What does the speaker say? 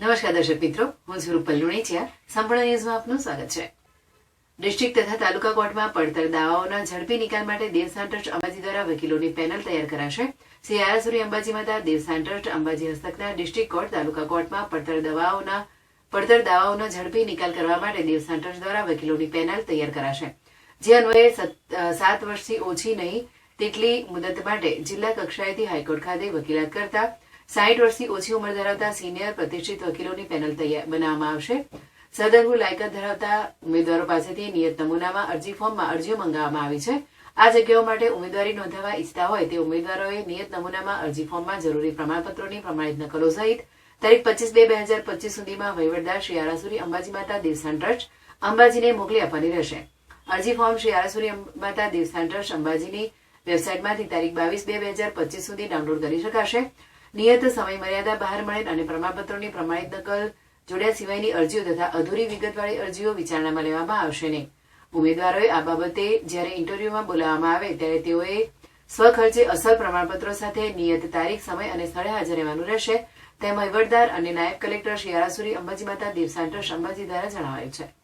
નમસ્કાર દર્શક મિત્રો, હું સ્વરૂપ રૂપલ સંપૂર્ણ ન્યૂઝમાં આપનું સ્વાગત છે. ડિસ્ટ્રિક્ટ તથા તાલુકા કોર્ટમાં પડતર દાવાઓના ઝડપી નિકાલ માટે દેવસાન ટ્રસ્ટ અંબાજી દ્વારા વકીલોની પેનલ તૈયાર કરાશે. શ્રી આરાસુરી અંબાજી માતા દેવસાન ટ્રસ્ટ અંબાજી હસ્તકના ડિસ્ટ્રિક્ટ કોર્ટ, તાલુકા કોર્ટમાં પડતર દવાઓના, પડતર દાવાઓનો ઝડપી નિકાલ કરવા માટે દેવસાન ટ્રસ્ટ દ્વારા વકીલોની પેનલ તૈયાર કરાશે. જે અન્વયે સાત વર્ષથી ઓછી નહીં, તેટલી મુદત માટે જિલ્લા કક્ષાએથી હાઈકોર્ટ ખાતે વકીલાત કરતા સાઠ વર્ષથી ઓછી ઉંમર ધરાવતા સિનિયર પ્રતિષ્ઠિત વકીલોની પેનલ તૈયાર બનાવવામાં આવશે. સદર્ભ લાયકાત ધરાવતા ઉમેદવારો પાસેથી નિયત નમૂનામાં અરજી ફોર્મમાં અરજીઓ મંગાવવામાં આવી છે. આ જગ્યાઓ માટે ઉમેદવારી નોંધાવવા ઈચ્છતા હોય તે ઉમેદવારોએ નિયત નમૂનામાં અરજી ફોર્મમાં જરૂરી પ્રમાણપત્રોની પ્રમાણિત નકલો સહિત તારીખ પચીસ બે બે હજાર પચીસ સુધીમાં વહીવટદાર શ્રી આરાસુરી અંબાજી માતા દેવસ્થાન ટ્રસ્ટ અંબાજીને મોકલી આપવાની રહેશે. અરજી ફોર્મ શ્રી આરાસુરી માતા દેવસ્થાન ટ્રસ્ટ અંબાજીની વેબસાઇટમાંથી તારીખ બાવીસ બે બે હજાર પચીસ સુધી ડાઉનલોડ કરી શકાશે. નિયત સમય મર્યાદા બહાર મળેલ અને પ્રમાણપત્રોની પ્રમાણિત નકલ જોડ્યા સિવાયની અરજીઓ તથા અધૂરી વિગતવાળી અરજીઓ વિચારણામાં લેવામાં આવશે નહીં. ઉમેદવારોએ આ બાબતે જ્યારે ઇન્ટરવ્યુમાં બોલાવવામાં આવે ત્યારે તેઓએ સ્વખર્ચે અસર પ્રમાણપત્રો સાથે નિયત તારીખ, સમય અને સ્થળે હાજર રહેવાનું રહેશે. તેમ વહીવટદાર અને નાયબ કલેક્ટર શ્રી આરાસુરી અંબાજી માતા દેવસાંટર અંબાજી દ્વારા જણાવાયું છે.